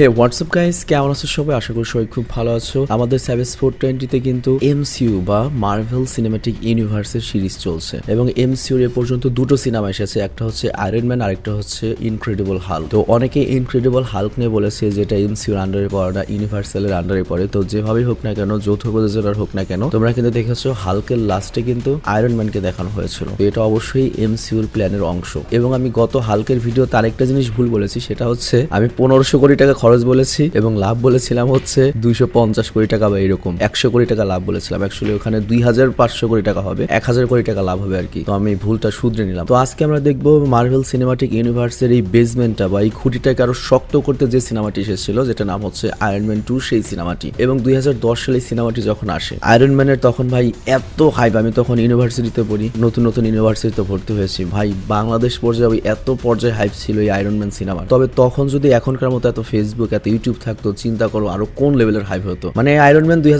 হে WhatsApp guys কেমন আছো সবাই? আশা করি সবাই খুব ভালো আছো। আমাদের সেভেস ফোর টোয়েন্টিতে কিন্তু এমসিউ বা মার্ভেল সিনেমাটিক ইউনিভার্সের সিরিজ চলছে। এবং এমসিইউ এ পর্যন্ত দুটো সিনেমা এসেছে। একটা হচ্ছে আয়রন ম্যান আরেকটা হচ্ছে ইনক্রেডিবল হাল্ক তো অনেকে ইনক্রেডিবল হাল্ক নিয়ে বলেছে যেটা এমসিউর আন্ডারে পড়ে না ইউনিভার্সালের আন্ডারে পড়ে। তো যেভাবেই হোক না কেন, যৌথ প্রযোজনার হোক না কেন, তোমরা কিন্তু দেখেছ হাল্কের লাস্টে কিন্তু আয়রন ম্যানকে দেখানো হয়েছিল। তো এটা অবশ্যই এমসিউর প্ল্যানের অংশ। এবং আমি গত হালকের ভিডিওতে আরেকটা জিনিস ভুল বলেছি, সেটা হচ্ছে আমি পনেরোশো কোটি টাকা বলেছি এবং লাভ বলেছিলাম হচ্ছে দুইশো পঞ্চাশ কোটি টাকা বা এরকম। একশো কোটি টাকা লাভ বলেছিলাম। অ্যাকচুয়ালি ওখানে দুই হাজার পাঁচশো কোটি টাকা হবে। এক হাজার কোটি টাকা লাভ হবে আর কি। তো আমি ভুলটা শুধরে নিলাম। তো আজকে আমরা দেখব মার্ভেল সিনেমাটিক ইউনিভার্সের এই বেসমেন্টটা বা এই খুঁটিটাকে আরও শক্ত করতে যে সিনেমাটি এসেছিল যেটা নাম হচ্ছে আয়রন ম্যান টু সেই সিনেমাটি এবং দুই হাজার দশ সালে সিনেমাটি যখন আসে আয়রন ম্যানের তখন ভাই এত হাইপ আমি তখন ইউনিভার্সিটিতে পড়ি, নতুন নতুন ইউনিভার্সিটিতে ভর্তি হয়েছি। ভাই, বাংলাদেশ পর্যায়ে এত পর্যায়ে হাইপ ছিল এই আয়রন ম্যান সিনেমা তবে তখন যদি এখনকার মতো এত ফেসবুক এত ইউটিউব থাকতো, চিন্তা করো আরও কোন লেভেলের হাইপ হতো। মানে আয়রন ম্যান দুই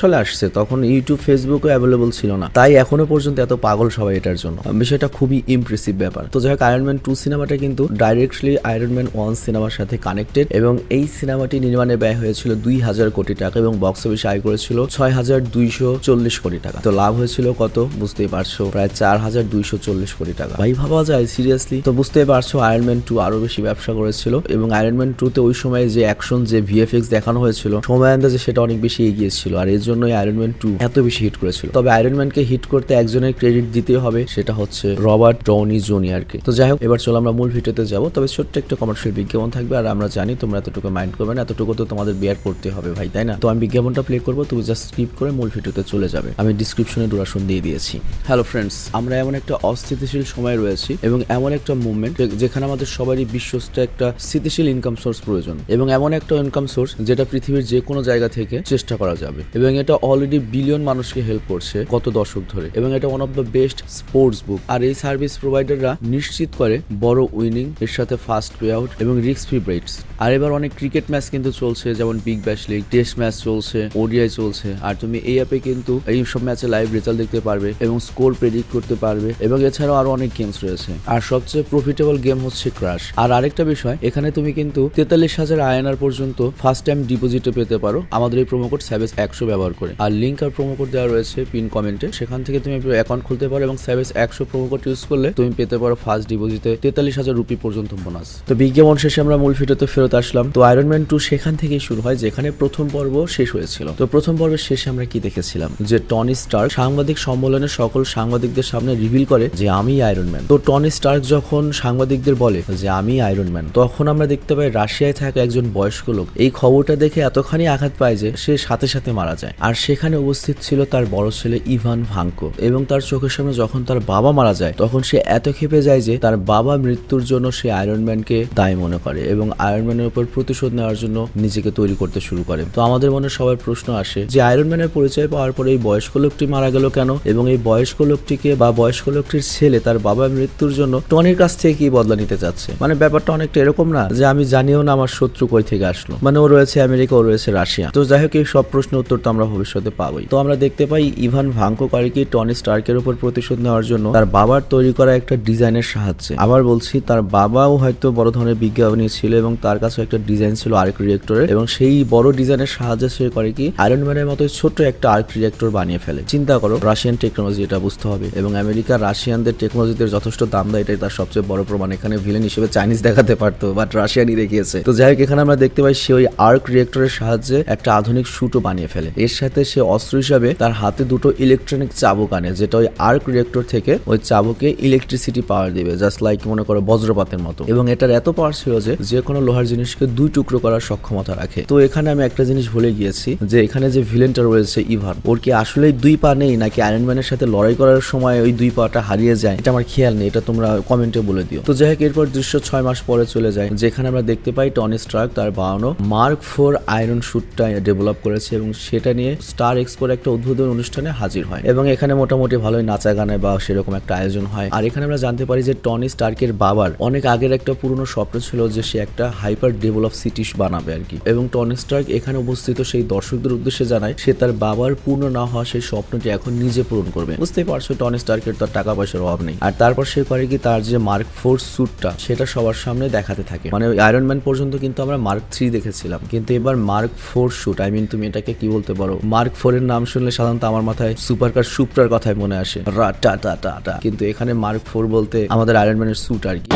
সালে আসছে, তখন ইউটিউব ফেসবুকও অ্যাভেলেবল ছিল না। তাই এখনও পর্যন্ত এত পাগল সবাই এটার জন্য। বিষয়টা খুবই ইমপ্রেসিভ ব্যাপার। তো যাই হোক আয়রন ম্যান টু সিনেমাটা কিন্তু ডাইরেক্টলি আয়রন ম্যান ওয়ান সিনেমার সাথে কানেক্টেড এবং এই সিনেমাটি নির্মাণে ব্যয় হয়েছিল দুই হাজার কোটি টাকা এবং বক্স অফিসে আয় করেছিল ছয় হাজার দুইশো চল্লিশ কোটি টাকা। তো লাভ হয়েছিল কত? বুঝতেই পারছ, প্রায় চার হাজার দুইশো চল্লিশ কোটি টাকা। ভাই, ভাবা যায় সিরিয়াসলি তো বুঝতেই পারছ আয়রন ম্যান টু আরও বেশি ব্যবসা করেছিল এবং আয়রন ম্যান টু তে ওই সময় যে অ্যাকশন যে ভিএফএক্স দেখানো হয়েছিল, সময় আন্দাজে সেটা অনেক বেশি এগিয়ে ছিল আর এর জন্যই আয়রন ম্যান টু এত বেশি হিট করেছিল। তবে আয়রন ম্যানকে হিট করতে একজনের ক্রেডিট দিতে হবে, সেটা হচ্ছে রবার্ট ডনি জুনিয়রকে। তো যাই হোক, এবার চলো আমরা মূল ভিডিওতে যাব, তবে ছোট্ট একটা কমার্শিয়াল বিজ্ঞাপন থাকবে আর আমরা জানি তোমরা এতটুকু মাইন্ড করবে না, এতটুকু তো তোমাদের বিয়ার করতে হবে ভাই, তাই না? তো আমি বিজ্ঞাপনটা প্লে করব, তুমি জাস্ট স্কিপ করে মূল ভিডিওতে চলে যাবে। আমি ডিসক্রিপশনে ডুরাশন দিয়ে দিয়েছি। হ্যালো ফ্রেন্ডস আমরা এমন একটা অস্থিতিশীল সময় রয়েছি এবং এমন একটা মুভমেন্ট যেখানে আমাদের সবারই বিশ্বস্ত একটা স্থিতিশীল ইনকাম সোর্স প্রয়োজন। এবং এমন একটা ইনকাম সোর্স যেটা পৃথিবীর যে কোনো জায়গা থেকে চেষ্টা করা যাবে। এবং এটা অলরেডি বিলিয়ন মানুষকে হেল্প করছে গত দশক ধরে। এবং এটা one of the best sports book আর এই সার্ভিস প্রোভাইডাররা নিশ্চিত করে বড় উইনিং এর সাথে ফাস্ট পে আউট এবং রিস্ক ফ্রি ব্রেটস আর এবার অনেক ক্রিকেট ম্যাচ কিন্তু চলছে, যেমন Big Bash League test match চলছে ওডিআই চলছে। আর তুমি এই অ্যাপে কিন্তু এই সব ম্যাচে লাইভ রেজাল্ট দেখতে পারবে এবং স্কোর প্রেডিক্ট করতে পারবে এবং এছাড়াও আরও অনেক গেমস রয়েছে। আর সবচেয়ে প্রফিটেবল গেম হচ্ছে ক্রাশ আর আরেকটা বিষয়, এখানে তুমি কিন্তু তেতাল্লিশ হাজার আয়নার পর্যন্ত ফার্স্ট টাইম ডিপোজিটে পেতে পারো। আমাদের এই কোড স্যাভেজ একশো ব্যবহার করে। আর লিঙ্ক আর কোড দেওয়া রয়েছে পিন কমেন্টে সেখান থেকে তুমি অ্যাকাউন্ট খুলতে পারো এবং স্যাভেজ একশো কোড ইউজ করলে তুমি পেতে পারো ফার্স্ট ডিপোজিটে তেতাল্লিশ হাজার রুপি পর্যন্ত বোনাস তো বিজ্ঞাপন শেষে আমরা মূল ভিডিওতে ফেরত আসলাম। তো আয়রন ম্যান টু সেখান থেকেই শুরু হয়, যেখানে প্রথম পর্ব শেষ হয়েছিল। তো প্রথম পর্বের শেষে আমরা কি দেখেছিলাম? যে টনি স্টার্ক সাংবাদিক সম্মেলনে সকল সাংবাদিকদের সামনে রিভিল করে যে, আমি আয়রন ম্যান তো টনি স্টার্ক যখন সাংবাদিকদের বলে যে, আমি আয়রন ম্যান তখন আমরা দেখতে পাই রাশিয়ায় থাকা একজন বয়স্ক লোক। এই খবরটা দেখে এতখানি আঘাত পায় যে সে সাথে সাথে মারা যায়। আর সেখানে উপস্থিত ছিল তার বড় ছেলে ইভান ভাঙ্কো এবং তার চোখের সামনে যখন তার বাবা মারা যায়, তখন সে এত ক্ষেপে যায় যে তার বাবা মৃত্যুর জন্য সে আয়রন ম্যানকে দায়ী মনে করে এবং আয়রন ম্যানের উপর প্রতিশোধ নেওয়ার জন্য নিজেকে তৈরি করতে শুরু করে। তো আমাদের মনে সবার প্রশ্ন আসে যে আয়রন ম্যানের পরিচয় পাওয়ার পরে এই বয়স্ক লোকটি মারা গেল কেন? এবং এই বয়স্ক লোকটিকে বা বয়স্ক লোকটির ছেলে তার বাবার মৃত্যুর জন্য টনির কাছ থেকে কি বদলা নিতে চাচ্ছে? মানে ব্যাপারটা অনেকটা এরকম না যে আমি জানিও না আমার শত্রু কই থেকে আসলো? মানে ও রয়েছে আমেরিকা, ও রয়েছে রাশিয়া। তো যাই হোক, এই সব প্রশ্নের উত্তর তো আমরা ভবিষ্যতে পাবোই। তো আমরা দেখতে পাই ইভান ভাঙ্কো কারিকি টনি স্টার্কের উপর প্রতিশোধ নেওয়ার জন্য তার বাবার তৈরি করা একটা ডিজাইনের সাহায্যে। আবার বলছি, তার বাবাও হয়তো বড় ধরনের বিজ্ঞাপনী ছিল এবং তার কাছে একটা ডিজাইন ছিল আর্ক রিয়েক্টরের এবং সেই বড় ডিজাইনের সাহায্যে সে করে কি আয়রন ম্যানের মতো ছোট্ট একটা আর্ক রিয়েক্টর বানিয়ে ফেলে। চিন্তা করো রাশিয়ান টেকনোলজি এটা বুঝতে হবে এবং আমেরিকা রাশিয়ানদের টেকনোলজিতে যথেষ্ট দাম দেয়, এটাই তার সবচেয়ে বড় প্রমাণ। এখানে ভিলেন হিসেবে চাইনিজ দেখাতে পারতো বাট রাশিয়ানই দেখিয়েছে। তো যাই হোক এখানে আমরা দেখতে পাই সে ওই আর্ক রিয়েক্টরের সাহায্যে একটা আধুনিক শুটও বানিয়ে ফেলে। এর সাথে সে অস্ত্র হিসাবে তার হাতে দুটো ইলেকট্রনিক চাবুক আনে, যেটা ওই আর্ক রিয়েক্টর থেকে ওই চাবুকে ইলেকট্রিসিটি পাওয়ার দিবে জাস্ট লাইক মনে করো বজ্রপাতের মতো। এবং এটার এত পাওয়ার ছিল যে যে কোনো লোহার জিনিসকে দুই টুকরো করার সক্ষমতা রাখে। তো এখানে আমি একটা জিনিস ভুলে গিয়েছি, যে এখানে যে ভিলেনটা রয়েছে ইভান, ওর কি আসলেই দুই পা নেই, নাকি আয়রন ম্যানের সাথে লড়াই করার সময় ওই দুই পাটা হারিয়ে যায়? এটা আমার খেয়াল নেই, এটা তোমরা কমেন্টে বলে দিও। তো যাই হোক, এরপর দৃশ্য ছয় মাস পরে চলে যায়, যেখানে আমরা দেখতে পাই টনি স্ট্রাক তার বানানো মার্ক ফোর আয়রন শুটটা ডেভেলপ করেছে এবং সেটা নিয়ে স্টার এক্সপোর একটা উদ্বোধন অনুষ্ঠানে হাজির হয় এবং এখানে মোটামুটি ভালোই নাচা গানে বা সেরকম একটা আয়োজন হয়। আর এখানে আমরা জানতে পারি যে টনি স্টার্কের বাবার অনেক আগের একটা পুরনো স্বপ্ন ছিল যে সে একটা হাইপার ডেভেলপ সিটি বানাবে আর কি। এবং টনি স্টার্ক এখানে উপস্থিত সেই দর্শকদের উদ্দেশ্যে জানায়, সে তার বাবার পূর্ণ না হওয়া সেই স্বপ্নটি এখন নিজে পূরণ করবে। বুঝতেই পারছ টনি স্টার্কের তার টাকা পয়সার অভাব নেই। আর তারপর সে করে কি তার যে মার্ক ফোর স্যুটটা সেটা সবার সামনে দেখাতে থাকে। মানে আয়রন ম্যান পর্যন্ত কিন্তু আমরা মার্ক থ্রি দেখেছিলাম, কিন্তু এবার Mark four suit I mean তুমি এটাকে কি বলতে পারো? মার্ক ফোর এর নাম শুনলে সাধারণত আমার মাথায় সুপার কার সুপ্রার কথাই মনে আসে। কিন্তু এখানে মার্ক ফোর বলতে আমাদের আয়রন ম্যানের স্যুট আর কি।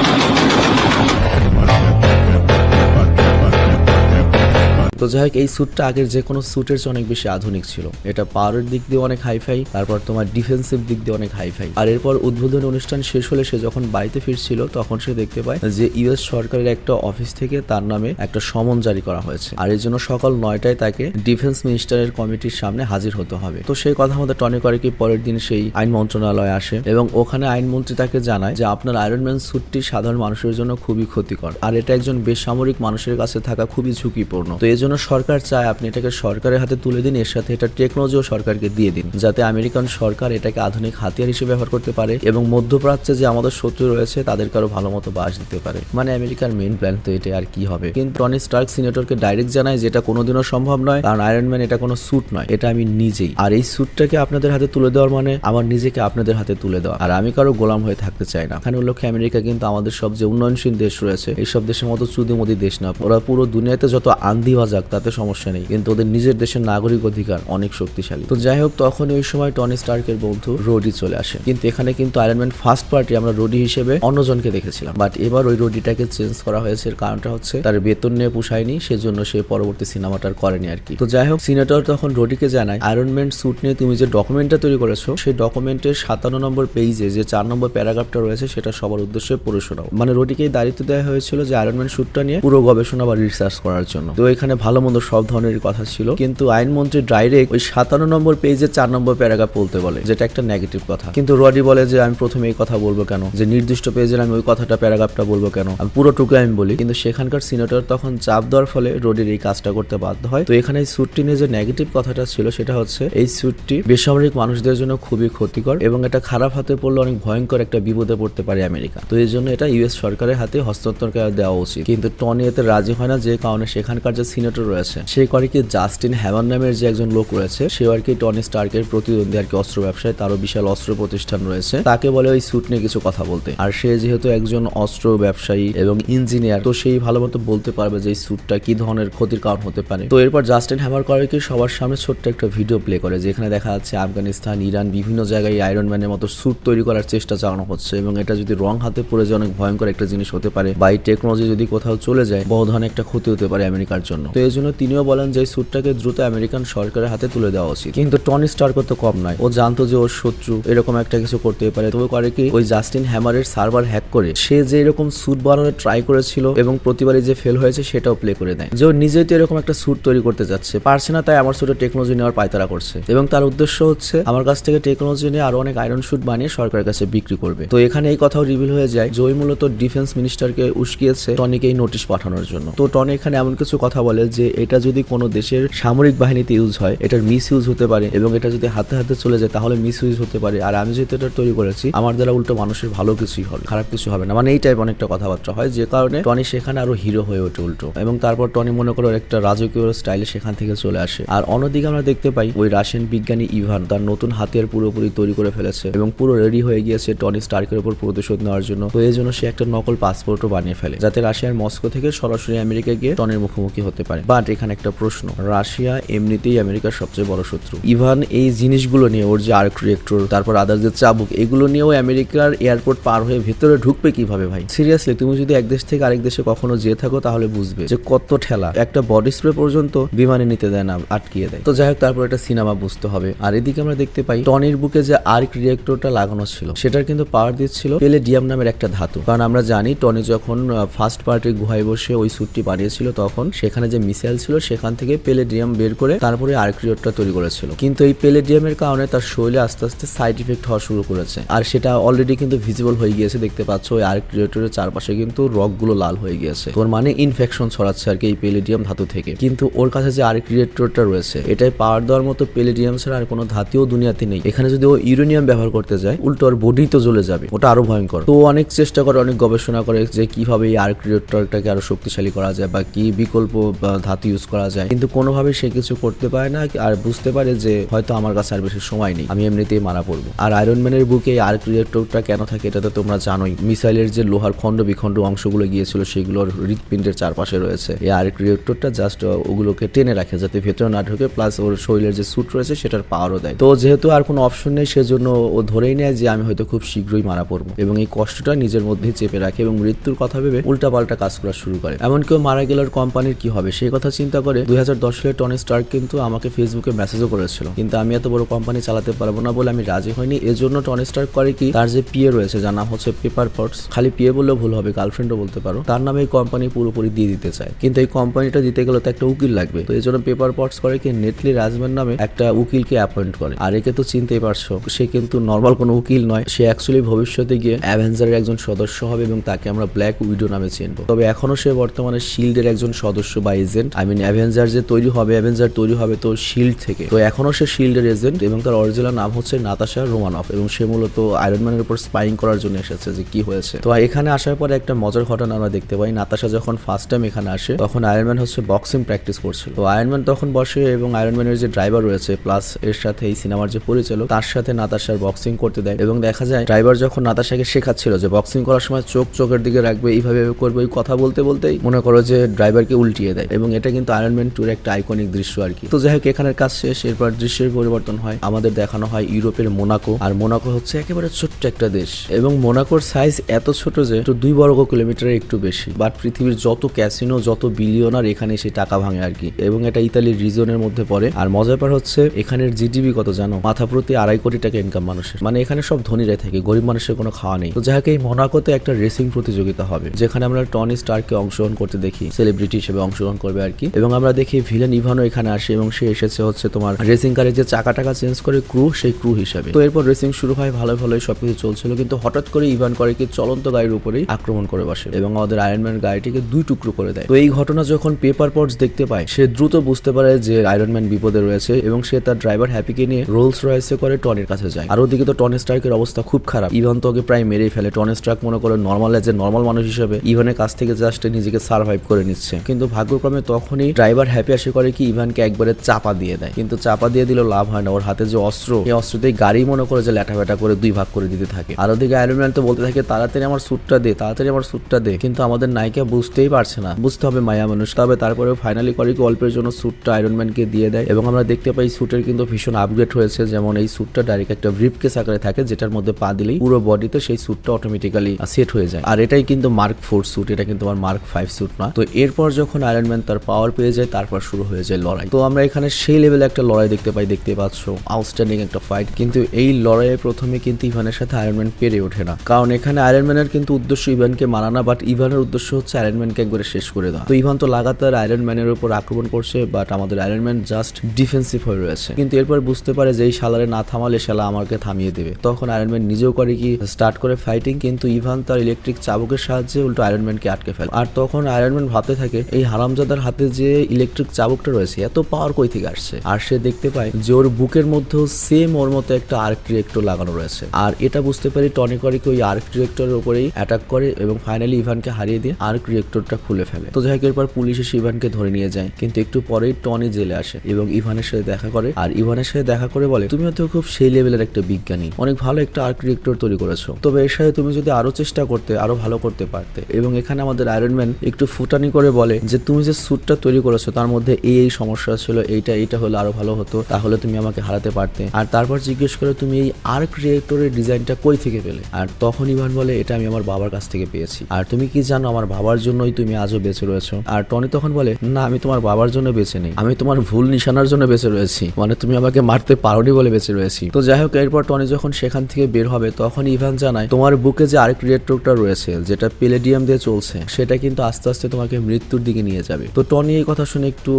তো যাই হোক, এই স্যুটটা আগের যে কোনো স্যুটের চেয়ে অনেক বেশি আধুনিক ছিল। এটা পাওয়ারের দিক দিয়ে অনেক হাইফাই তারপর তোমার ডিফেন্সিভ দিক দিয়ে অনেক হাইফাই আর এরপর উদ্বোধনী অনুষ্ঠান শেষ হলে সে যখন বাড়িতে ফিরছিল, তখন সে দেখতে পায় যে ইউএস সরকারের একটা অফিস থেকে তার নামে একটা সমন জারি করা হয়েছে। আর এর জন্য সকাল নয়টায় তাকে ডিফেন্স মিনিস্টারের কমিটির সামনে হাজির হতে হবে। তো সেই কথা মতো টনি করে কি পরের দিন সেই আইন মন্ত্রণালয়ে আসে এবং ওখানে আইনমন্ত্রী তাকে জানায় যে, আপনার আয়রনম্যান স্যুটটি সাধারণ মানুষের জন্য খুবই ক্ষতিকর। আর এটা একজন বেসামরিক মানুষের কাছে থাকা খুবই ঝুঁকিপূর্ণ। তো এই জন্য সরকার চায় আপনি এটাকে সরকারের হাতে তুলে দিন, এর সাথে এটা টেকনোলজিও সরকারকে দিয়ে দিন, যাতে আমেরিকান সরকার এটাকে আধুনিক হাতিয়ার হিসেবে ব্যবহার করতে পারে এবং মধ্যপ্রাচ্যে যে আমাদের শত্রু রয়েছে, তাদেরকে আরও ভালো মতো বাস দিতে পারে। মানে আমেরিকার মেন প্ল্যান তো এটা আর কি হবে? কিন্তু টনি স্টার্ক সিনেটরকে ডাইরেক্ট জানায় যেটা কোনোদিনও সম্ভব নয়, কারণ আয়রন ম্যান এটা কোনো স্যুট নয়, এটা আমি নিজেই। আর এই স্যুটটাকে আপনাদের হাতে তুলে দেওয়ার মানে আমার নিজেকে আপনাদের হাতে তুলে দেওয়া। আর আমি কারও গোলাম হয়ে থাকতে চাই না। এখানে লক্ষ্যে আমেরিকা কিন্তু আমাদের সব যে উন্নয়নশীল দেশ রয়েছে। এইসব দেশের মতো চুদিমদি দেশ না, ওরা পুরো দুনিয়াতে যত আন্দি বাজাক তাতে সমস্যা নেই। কিন্তু ওদের নিজের দেশের নাগরিক অধিকার অনেক শক্তিশালী। তো যাই হোক তখন ওই সময় টনি স্টার্কের বন্ধু রোডি চলে আসে। কিন্তু এখানে কিন্তু আয়রনম্যান ফার্স্ট পার্টি আমরা রোডি হিসেবে অন্যজনকে দেখেছিলাম। বাট এবার ওই রোডিটাকে চেঞ্জ করা হয়েছে, এর কারণটা হচ্ছে তার বেতন নিয়ে পুষায়নি, সেজন্য সে পরবর্তী সিনেমাটা আর করেনি আর কি। তো যাই হোক, সিনেটর তখন রোডিকে জানায় আয়রনম্যান স্যুট নিয়ে তুমি যে ডকুমেন্টটা তৈরি করেছ, সেই ডকুমেন্টের সাতান্ন নম্বর পেজে যে চার নম্বর প্যারাগ্রাফটা রয়েছে, সেটা সবার উদ্দেশ্যে পড়ে মানে রোডিকে দায়িত্ব দেওয়া হয়েছিল যে আয়রনম্যান স্যুটটা নিয়ে পুরো গবেষণা বা রিসার্চ করার জন্য। তো এখানে ভালো মন্দ সব ধরনের কথা ছিল। কিন্তু আইনমন্ত্রী ডাইরেক্ট ওই সাতান্ন নম্বর পেজে চার নম্বর প্যারাগ্রাফ বলতে বলে, যেটা একটা নেগেটিভ কথা। কিন্তু রডি বলে যে, আমি প্রথমে এই কথা বলব কেন? যে নির্দিষ্ট পেজের আমি ওই কথাটা, প্যারাগ্রাফটা বলব কেন? আমি পুরোটুকু আমি বলি। কিন্তু সেখানকার সিনেটর তখন চাপ দেওয়ার ফলে রোডির এই কাজটা করতে বাধ্য হয়। তো এখানে এই স্যুটটি নিয়ে যে নেগেটিভ কথাটা ছিল, সেটা হচ্ছে এই স্যুটটি বেসামরিক মানুষদের জন্য খুবই ক্ষতিকর এবং এটা খারাপ হাতে পড়লে অনেক ভয়ঙ্কর একটা বিপদে পড়তে পারে আমেরিকা। তো এই জন্য এটা ইউএস সরকারের হাতে হস্তান্তর দেওয়া উচিত। কিন্তু টনি এতে রাজি হয় না, যে কারণে সেখানকার যে সিনেটর রয়েছে। সে করে জাস্টিন হ্যামান নামের যে একজন লোক রয়েছে সে আর কি টনি স্টার্কের প্রতিদ্বন্দ্বী আর কি অস্ত্র ব্যবসায় তারও বিশাল অস্ত্র প্রতিষ্ঠান রয়েছে। তাকে বলে ওই স্যুট নিয়ে কিছু কথা বলতে। আর সে যেহেতু একজন অস্ত্র ব্যবসায়ী এবং ইঞ্জিনিয়ার তো সেই ভালো মতো বলতে পারবে যে এই স্যুটটা কি ধরনের ক্ষতির কারণ হতে পারে। তো এরপর জাস্টিন হ্যামার করে সবার সামনে ছোট্ট একটা ভিডিও প্লে করে, যেখানে দেখা যাচ্ছে আফগানিস্তান, ইরান বিভিন্ন জায়গায় আয়রন ম্যানের মতো স্যুট তৈরি করার চেষ্টা চালানো হচ্ছে এবং এটা যদি রং হাতে পড়ে যায়, অনেক ভয়ঙ্কর একটা জিনিস হতে পারে। বা এই টেকনোলজি যদি কোথাও চলে যায়, বড় ধরনের একটা ক্ষতি হতে পারে আমেরিকার জন্য। তো এই জন্য তিনিও বলেন যে স্যুটটাকে দ্রুত আমেরিকান সরকারের হাতে তুলে দেওয়া উচিত। কিন্তু টনি স্টার্ক তো কম নয়। ও জানতো যে ওর শত্রু এরকম একটা কিছু করতে পারে। তবে করে কি, ওই জাস্টিন হ্যামারের সার্ভার হ্যাক করে সে যে এরকম স্যুট বানানোর ট্রাই করেছিল এবং প্রতিবারই যে ফেল হয়েছে সেটাও প্লে করে দেয়। যে ও নিজেই তো এরকম একটা স্যুট তৈরি করতে যাচ্ছে। পারছে না তাই আমার স্যুটে টেকনোলজি নেওয়ার পায়তারা করছে। এবং তার উদ্দেশ্য হচ্ছে, আমার কাছ থেকে টেকনোলজি নিয়ে আরও অনেক আয়রন স্যুট বানিয়ে সরকারের কাছে বিক্রি করবে। তো এখানে এই কথাও রিভিল হয়ে যায় যে ওই মূলত ডিফেন্স মিনিস্টারকে উস্কিয়েছে টনিকে এই নোটিশ পাঠানোর জন্য। তো টনি এখানে এমন কিছু কথা বলে যে এটা যদি কোনো দেশের সামরিক বাহিনীতে ইউজ হয়, এটার মিস ইউজ হতে পারে এবং এটা যদি হাতে হাতে চলে যায়, তাহলে মিস ইউজ হতে পারে। আর আমি যেহেতু এটা তৈরি করেছি, আমার দ্বারা উল্টো মানুষের ভালো কিছুই হবে, খারাপ কিছু হবে না। মানে এই টাইপ অনেকটা কথাবার্তা হয়, যে কারণে টনি সেখানে আরও হিরো হয়ে ওঠে উল্টো। এবং তারপর টনি মনে করো একটা রাজকীয় স্টাইলে সেখান থেকে চলে আসে। আর অন্যদিকে আমরা দেখতে পাই, ওই রাশিয়ান বিজ্ঞানী ইভান, তার নতুন হাতিয়ার পুরোপুরি তৈরি করে ফেলেছে এবং পুরো রেডি হয়ে গিয়েছে টনি স্টার্কের উপর প্রতিশোধ নেওয়ার জন্য। তো এই জন্য সে একটা নকল পাসপোর্টও বানিয়ে ফেলে, যাতে রাশিয়ার মস্কো থেকে সরাসরি আমেরিকা গিয়ে টনের মুখোমুখি হতে পারে। বাট এখানে একটা প্রশ্ন, রাশিয়া এমনিতেই আমেরিকার সবচেয়ে বড় শত্রু। ইভান, এই জিনিসগুলো নিয়ে ওর যে আর্ক রিয়েক্টর তারপর আদার যে চাবুক, এগুলো নিয়েও আমেরিকার এয়ারপোর্ট পার হয়ে ভেতরে ঢুকবে কীভাবে ভাই? সিরিয়াসলি তুমি যদি এক দেশ থেকে আরেক দেশে কখনো যেয়ে থাকো, তাহলে বুঝবে যে কত ঠেলা। একটা বডি স্প্রে পর্যন্ত বিমানে নিতে দেয় না, আটকিয়ে দেয়। তো যাই হোক, তারপর একটা সিনেমা বুঝতে হবে। আর এদিকে আমরা দেখতে পাই, টনির বুকে যে আর্ক রিয়েক্টরটা লাগানো ছিল, সেটার কিন্তু পাওয়ার দিচ্ছিল পেলেডিয়াম নামের একটা ধাতু। কারণ আমরা জানি, টনি যখন ফার্স্ট পার্টির গুহায় বসে ওই স্যুটটি বানিয়েছিল, তখন সেখানে যে মিসাইল ছিল, সেখান থেকে পেলেডিয়াম বের করে তারপরে আর্ক রিয়েক্টরটা তৈরি করেছিল। কিন্তু এই পেলেডিয়ামের কারণে তার শরীরে আস্তে আস্তে সাইড ইফেক্ট হওয়া শুরু করেছে। আর সেটা অলরেডি কিন্তু ভিজিবল হয়ে গিয়েছে, দেখতে পাচ্ছ ওই আর্ক রিয়েক্টরের চারপাশে কিন্তু রকগুলো লাল হয়ে গিয়েছে। তোর মানে ইনফেকশন ছড়াচ্ছে আর কি এই পেলেডিয়াম ধাতু থেকে। কিন্তু ওর কাছে যে আর্ক রিয়েক্টরটা রয়েছে এটাই পাওয়ার দেওয়ার মতো পেলেডিয়াম ছাড়া আর কোনো ধাতুও দুনিয়াতে নেই। এখানে যদি ও ইউরেনিয়াম ব্যবহার করতে যায়, উল্টো ওর বডি তো জ্বলে যাবে। ওটা আরও ভয়ঙ্কর। তো অনেক চেষ্টা করে, অনেক গবেষণা করে যে কীভাবে এই আর্ক রিয়েক্টরটাকে আরও শক্তিশালী করা যায় বা কি বিকল্প ধাতু ইউজ করা যায়। কিন্তু কোনোভাবে সে কিছু করতে পারে না আর বুঝতে পারে যে হয়তো আমার কাছে আর বেশি সময় নেই। আমি এমনিতেই মারা পড়ব। আর আয়রন ম্যানের বুকে এই আর্ক রিয়েক্টরটা কেন থাকে এটা তো তোমরা জানোই। মিসাইলের যে লোহার খণ্ড বিখণ্ড অংশগুলো গিয়েছিল সেগুলোর হৃৎপিণ্ডের চারপাশে রয়েছে। এই আর্ক রিয়েক্টরটা জাস্ট ওগুলোকে টেনে রাখে যাতে ভেতরে না ঢোকে প্লাস ওর শরীরের যে স্যুট রয়েছে সেটার পাওয়ারও দেয়। তো যেহেতু আর কোনো অপশন নেই, সেজন্য ও ধরেই নেয় যে আমি হয়তো খুব শীঘ্রই মারা পড়ব। এবং এই কষ্টটা নিজের মধ্যেই চেপে রাখে এবং মৃত্যুর কথা ভেবে উল্টাপাল্টা কাজ করা শুরু করে। এমন কেউ মারা গেলে কোম্পানির কি হবে? সেই কথা চিন্তা করে দুই হাজার দশ সালে টনি স্টার্ক কিন্তু আমাকে ফেসবুকে মেসেজও করেছিল। কিন্তু আমি এত বড় কোম্পানি চালাতে পারব না বলে আমি রাজি হইনি। এজন্য টনি স্টার্ক করে কি? তার যে পিএ রয়েছে, যার নাম হচ্ছে পেপার পটস খালি পিএ বললেও ভুল হবে গার্লফ্রেন্ডও বলতে পারো। তার নামে এই কোম্পানি পুরোপুরি দিয়ে দিতে চায়। কিন্তু এই কোম্পানিটা দিতে গেলে তো একটা উকিল লাগবে। তো এই জন্য পেপার পটস করে কি? নেটলি রাজম্যান নামে একটা উকিলকে অ্যাপয়েন্ট করে। আর একে তো চিনতেই পারছ, সে কিন্তু নর্মাল কোনো উকিল নয়। সে অ্যাকচুয়ালি ভবিষ্যতে গিয়ে অ্যাভেঞ্জারের একজন সদস্য হবে এবং তাকে আমরা ব্ল্যাক উইডো নামে চিনবো। তবে এখনও সে বর্তমানে শিল্ডের একজন সদস্য বা এজেন্ট আই মিন অ্যাভেঞ্জার যে তৈরি হবে অ্যাভেঞ্জার তৈরি হবে তো শিল্ড থেকে। তো এখনও সে শিল্ডের এজেন্ট এবং তার অরিজিনাল নাম হচ্ছে নাতাশা রোমানফ এবং সে মূলত আয়রন ম্যানের উপর স্পাইং করার জন্য এসেছে যে কি হয়েছে। তো এখানে আসার পরে একটা মজার ঘটনা আমরা দেখতে পাই নাতাশা যখন ফার্স্ট টাইম এখানে আসে, তখন আয়রন ম্যান হচ্ছে বক্সিং প্র্যাকটিস করছিল। তো আয়রনম্যান তখন বসে এবং আয়রন ম্যানের যে ড্রাইভার রয়েছে প্লাস এর সাথে এই সিনেমার যে পরিচালক, তার সাথে নাতাশার বক্সিং করতে দেয় এবং দেখা যায় ড্রাইভার যখন নাতাশাকে শেখাচ্ছিল যে বক্সিং করার সময় চোখ চোখের দিকে রাখবে, এইভাবে করবে, ওই কথা বলতে বলতেই মনে করো যে ড্রাইভারকে উল্টিয়ে দেয় এবং এটা কিন্তু আয়রন ম্যান টুর একটা আইকনিক দৃশ্য আর কি। তো যাই হোক এখানের কাজ শেষ। এরপর দৃশ্যের পরিবর্তন হয়। আমাদের দেখানো হয় ইউরোপের মোনাকো আর মোনাকো হচ্ছে একেবারে ছোট্ট একটা দেশ। এবং মোনাকোর সাইজ এত ছোট যে, একটু দুই বর্গ কিলোমিটারের একটু বেশি। বাট পৃথিবীর যত ক্যাসিনো যত বিলিয়নার এখানে এসে টাকা ভাঙে আর কি। এবং এটা ইতালির রিজনের মধ্যে পড়ে। আর মজার ব্যাপার হচ্ছে, এখানের জিডিপি কত জানো? মাথা প্রতি আড়াই কোটি টাকা ইনকাম মানুষের। মানে এখানে সব ধনীরাই থাকে, গরিব মানুষের কোনো খাওয়া নেই। তো যাই হোক এই মোনাকোতে একটা রেসিং প্রতিযোগিতা হবে। যেখানে আমরা টনি স্টারকে অংশগ্রহণ করতে দেখি সেলিব্রিটি হিসেবে অংশগ্রহণ করবে আর কি। এবং আমরা দেখি ভিলেন ইভানও এখানে আসে এবং সে এসেছে হচ্ছে তোমার রেসিং কারের যে চাকা টাকা চেঞ্জ করে ক্রু সেই ক্রু হিসেবে। তো এরপর রেসিং শুরু হয় ভালো ভালোই সবকিছু চলছিল। কিন্তু হঠাৎ করে ইভান করে কি চলন্ত গাড়ির উপরেই আক্রমণ করে বসে এবং আমাদের আয়রনম্যান গাড়িটিকে দুই টুকরো করে দেয়। তো এই ঘটনা যখন পেপার পটস দেখতে পায়, সে দ্রুত বুঝতে পারে যে আয়রনম্যান বিপদে রয়েছে এবং সে তার ড্রাইভার হ্যাপিকে নিয়ে রোলস রয়েছে করে টনির কাছে যায়। আর ওদিকে তো টনি স্টার্কের অবস্থা খুব খারাপ। ইভান তো ওকে প্রায় মেরেই ফেলে। টনি স্টার্ক মনে করে নর্মাল যে নর্মাল মানুষ হিসেবে ইভানের কাছ থেকে জাস্ট নিজেকে সার্ভাইভ করে নিচ্ছে। কিন্তু ভাগ্যক্রমে তখনই ড্রাইভার হ্যাপি আসে করে কি ইভানকে একবারে চাপা দিয়ে দেয়। কিন্তু চাপা দিয়ে দিলেও লাভ হয় না। ওর হাতে যে অস্ত্র, এই অস্ত্রতেই গাড়ি মনে করে যে ল্যাটা ব্যাটা করে দুই ভাগ করে দিতে থাকে। আর ওদিকে আয়রন তো বলতে থাকে, তাড়াতাড়ি আমার স্যুটটা দে, তাড়াতাড়ি আমার স্যুটটা দে। কিন্তু আমাদের নায়িকা বুঝতেই পারছে না। বুঝতে হবে মায়া মানুষ। তবে তারপরে ফাইনালি করে কি অল্পের জন্য স্যুটটা আয়রন ম্যানকে দিয়ে দেয়। এবং আমরা দেখতে পাই স্যুটের কিন্তু ভীষণ আপগ্রেড হয়েছে। যেমন এই স্যুটটা ডাইরেক্ট একটা ব্রিফ কেস আকারে থাকে, যেটার মধ্যে পা দিলেই পুরো বডিতে সেই স্যুটটা অটোমেটিক্যালি সেট হয়ে যায়। আর এটাই কিন্তু মার্ক ফোর স্যুট এটা কিন্তু আমার মার্ক ফাইভ স্যুট না। তো এরপর যখন আয়রন ম্যান তার পাওয়ার পেয়ে যায়, তারপর শুরু হয়ে যায় লড়াই। তো আমরা এখানে সেই লেভেলে একটা লড়াই দেখতে পাই, দেখতে পাচ্ছ আউটস্ট্যান্ডিং একটা ফাইট কিন্তু এই লড়াইয়ে প্রথমে কিন্তু ইভানের সাথে আয়রন ম্যান পেরে ওঠে না। কারণ এখানে আয়রন ম্যানের কিন্তু উদ্দেশ্য ইভানকে মারানা বাট ইভানের উদ্দেশ্য হচ্ছে আয়রন ম্যানকে একবারে শেষ করে দেওয়া। তো ইভান তো লাগাতার আয়রন ম্যানের উপর আক্রমণ করছে বাট আমাদের আয়রন ম্যান জাস্ট ডিফেন্সিভ হয়ে রয়েছে। কিন্তু এরপর বুঝতে পারে যে এই শালারে না থামালে শালা আমাকে থামিয়ে দেবে। তখন আয়রন ম্যান নিজেও করে কি স্টার্ট করে ফাইটিং কিন্তু ইভান তার ইলেকট্রিক চাবুকের সাহায্যে উল্টো আয়রন ম্যানকে আটকে ফেলে। আর তখন আয়রন ম্যান ভাবতে থাকে, এই হারামজাদার হাতে যে ইলেকট্রিক চাবুকটা রয়েছে, এত পাওয়ার কই থেকে আসছে? আর সে দেখতে পায় যে ওর বুকের মধ্যেও সেম ওর মতো একটা আর্ক ডিরেক্টর লাগানো রয়েছে। আর এটা বুঝতে পারি টনি করিকে ওই আর্ক ডিরেক্টরের উপরেই অ্যাটাক করে এবং ফাইনালি ইভানকে হারিয়ে দিয়ে আর্ক ডিরেক্টরটা খুলে ফেলে। তো যাই হোক, এরপর পুলিশ এসে ইভানকে ধরে নিয়ে যায়। কিন্তু একটু পরেই টনি জেলে আসে এবং ইভানের সাথে দেখা করে। আর ইভানের সাথে দেখা করে বলে তুমি হয়তো খুব সেই লেভেলের একটা বিজ্ঞানী। অনেক ভালো একটা আর্ক ডিরেক্টর তৈরি করেছ। তবে এর সাথে তুমি যদি আরও চেষ্টা করতে, আরও ভালো করতে পারতে। এবং এখানে আমাদের আয়রন ম্যান একটু ফুটানি করে বলে যে, তুমি যে স্যুটটা তৈরি করেছ, তার মধ্যে এই এই সমস্যা ছিল, এইটা এইটা হলে আরও ভালো হতো, তাহলে তুমি আমাকে হারাতে পারতে। আর তারপর জিজ্ঞেস করে তুমি এই আর্ক রিয়েক্টরের ডিজাইনটা কই থেকে পেলে? আর তখন ইভান বলে, এটা আমি আমার বাবার কাছ থেকে পেয়েছি। আর তুমি কি জানো, আমার বাবার জন্যই তুমি আজও বেঁচে রয়েছো? আর টনি তখন বলে, না, আমি তোমার বাবার জন্য বেঁচে নেই। আমি তোমার ভুল নিশানার জন্য বেঁচে রয়েছি। মানে তুমি আমাকে মারতে পারোনি বলে বেঁচে রয়েছি। তো যাই হোক, এরপর টনি যখন সেখান থেকে বের হবে, তখন ইভান জানায়, তোমার বুকে যে আরেক রিয়েক্টরটা রয়েছে, যেটা পেলেডিয়াম দিয়ে চলছে, সেটা কিন্তু আস্তে আস্তে তোমাকে মৃত্যুর দিকে নিয়ে যাবে। তো টনি এই কথা শুনে একটু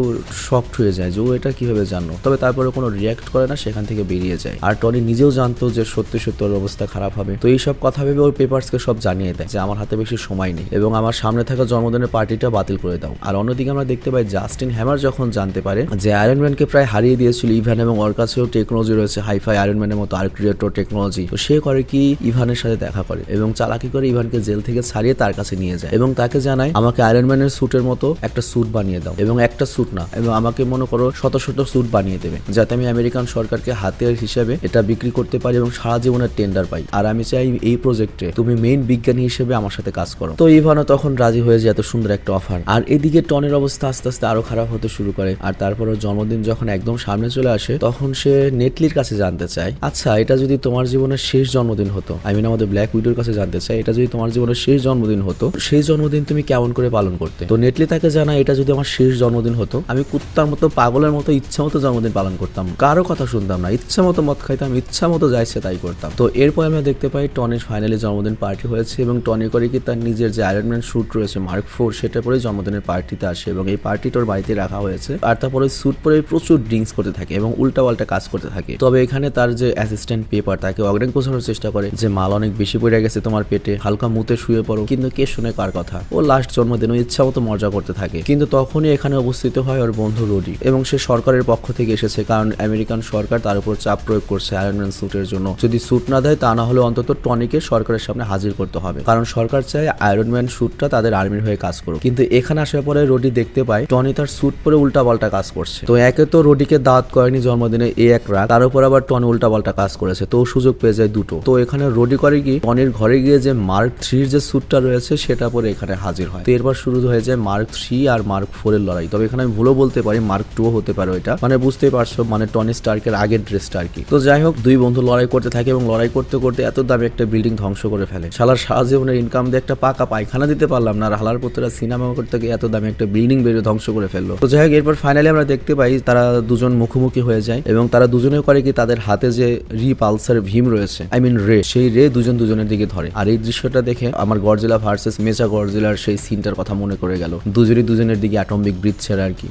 শকড হয়ে যায় যে ও এটা কীভাবে জানলো। তবে তারপরে কোনো রিয়াক্ট করে না, সেখান থেকে বেরিয়ে যায়। আর টনি নিজেও জানতো যে সত্যি সত্যি ওর অবস্থা খারাপ হবে। তো এইসব কথা ভেবে ওর পেপারসকে সব জানিয়ে দেয় যে আমার হাতে বেশি সময় নেই এবং আমার সামনে থাকা জন্মদিনের পার্টিটা বাতিল করে দাও। আর অন্যদিকে আমরা দেখতে পাই জাস্টিন হ্যামার যখন জানতে পারে যে আয়রন ম্যানকে প্রায় হারিয়ে দিয়েছিল ইভান এবং ওর কাছেও টেকনোলজি রয়েছে হাইফাই আয়রন ম্যানের মতো, আর ক্রিয়েটর টেকনোলজি তো সে করে কি ইভানের সাথে দেখা করে এবং চালাকি করে ইভানকে জেল থেকে ছাড়িয়ে তার কাছে নিয়ে যায় এবং তাকে জানায়, আমাকে আয়রন ম্যানের স্যুটের মতো একটা স্যুট বানিয়ে দাও এবং একটা স্যুট না, এবং আমাকে মনে করো শত শত স্যুট বানিয়ে দেবে, যাতে আমি আমেরিকান সরকারকে হাতিয়ার হিসেবে এটা বিক্রি করতে পারি এবং সারা জীবনের টেন্ডার পাই। আর আমি চাই এই প্রজেক্টে তুমি মেইন বিজ্ঞানী হিসেবে আমার সাথে কাজ করো। তো ইভানও তখন রাজি হয়ে যায় এত সুন্দর একটা অফার আর এদিকে টনের অবস্থা আস্তে আস্তে আরও খারাপ হতে শুরু করে, আর তারপর জন্মদিন যখন একদম সামনে চলে আসে, তখন সে নেটলির কাছে জানতে চায় আচ্ছা এটা যদি তোমার জীবনের শেষ জন্মদিন হতো আই মিন আমাদের ব্ল্যাক উইডোর কাছে জানতে চাই এটা যদি তোমার জীবনের শেষ জন্মদিন হতো, সেই জন্মদিন তুমি কেমন করে পালন করতে? তো নেটলি তাকে জানায়, এটা যদি আমার শেষ জন্মদিন হতো, আমি কুত্তার মতো, পাগলের মতো, ইচ্ছা মতো জন্মদিন পালন করতাম। কারও কথা শুনতাম না। ইচ্ছা মতো মদ খাইতাম, ইচ্ছা মতো যাইছে তাই করতাম। তো এরপর আমরা দেখতে পাই টনির ফাইনালি জন্মদিন পার্টি হয়েছে এবং টনি করে কি তার নিজের যে আয়রনম্যান শুট রয়েছে মার্ক ফোর সেটা পরে জন্মদিনের পার্টিতে আসে এবং এই পার্টিটা ওর বাড়িতে রাখা হয়েছে। আর তারপরে স্যুট পরে প্রচুর ড্রিঙ্কস করতে থাকে এবং উল্টা পাল্টা কাজ করতে থাকে। তবে এখানে তার যে অ্যাসিস্ট্যান্ট পেপার তাকে অগ্রেন বোঝানোর চেষ্টা করে যে, মাল অনেক বেশি পড়ে গেছে তোমার পেটে, হালকা মুতে শুয়ে পড়ো। কিন্তু কে শুনে কার কথা? ও লাস্ট জন্মদিন, ও ইচ্ছা মতো মজা করতে থাকে। কিন্তু তখনই এখানে উপস্থিত হয় ওর বন্ধু রোডি এবং সে সরকারের পক্ষ থেকে এসেছে, কারণ আমেরিকান সরকার তার উপর চাপ প্রয়োগ করছে আয়রনম্যান স্যুটের জন্য। যদি স্যুট না দেয়, তা না হলে অন্তত টনিকে সরকারের সামনে হাজির করতে হবে। কারণ সরকার চায় আয়রনম্যান স্যুটটা তাদের আর্মির হয়ে কাজ করুক। কিন্তু এখানে আসার পরে রোডি দেখতে পায়, টনি তার স্যুট পরে উল্টা পাল্টা কাজ করছে। তো একে তো রোডিকে দাঁত করেনি জন্মদিনে এই এক রাত। তার উপর আবার টনি উল্টা পাল্টা কাজ করেছে। তো সুযোগ পেয়ে যায় দুটো। তো এখানে রোডি করে কি, টনির ঘরে গিয়ে যে মার্ক থ্রির যে স্যুটটা রয়েছে, সেটা পরে এখানে হাজির হয়। তো এরপর শুরু হয়ে যায় মার্ক থ্রি আর মার্ক ফোর এর লড়াই। তবে এখানে আমি ভুলও বলতে পারি মার্ক টু হতে পারে এটা মানে বুঝতেই পারছ মানে টনি স্টার্কের আগের ড্রেসটা আর কি। তো যাই হোক, দুই বন্ধু লড়াই করতে থাকে এবং লড়াই করতে করতে এত দামি একটা বিল্ডিং ধ্বংস করে ফেলে। সারা জীবনের ইনকাম দিয়ে একটা পাকা পায়খানা দিতে পারলাম না হালার পুত্রা সিনেমা করতে গিয়ে এত দামি একটা বিল্ডিং বেরিয়ে ধ্বংস করে ফেলল। তো যাই হোক, এরপর ফাইনালি আমরা দেখতে পাই তারা দুজন মুখোমুখি হয়ে যায় এবং তারা দুজনে করে কি তাদের হাতে যে রি পালসার ভীম রয়েছে আই মিন রে, সেই রে দুজন দুজনের দিকে ধরে। আর এই দৃশ্যটা দেখে আমার গরজিলা ভার্সেস মেচা গরজিলার সেই সিনটার কথা মনে করে গেল। দুজনই দুজনের দিকে অ্যাটমিক ব্রিজ ছেড়ে আর কি।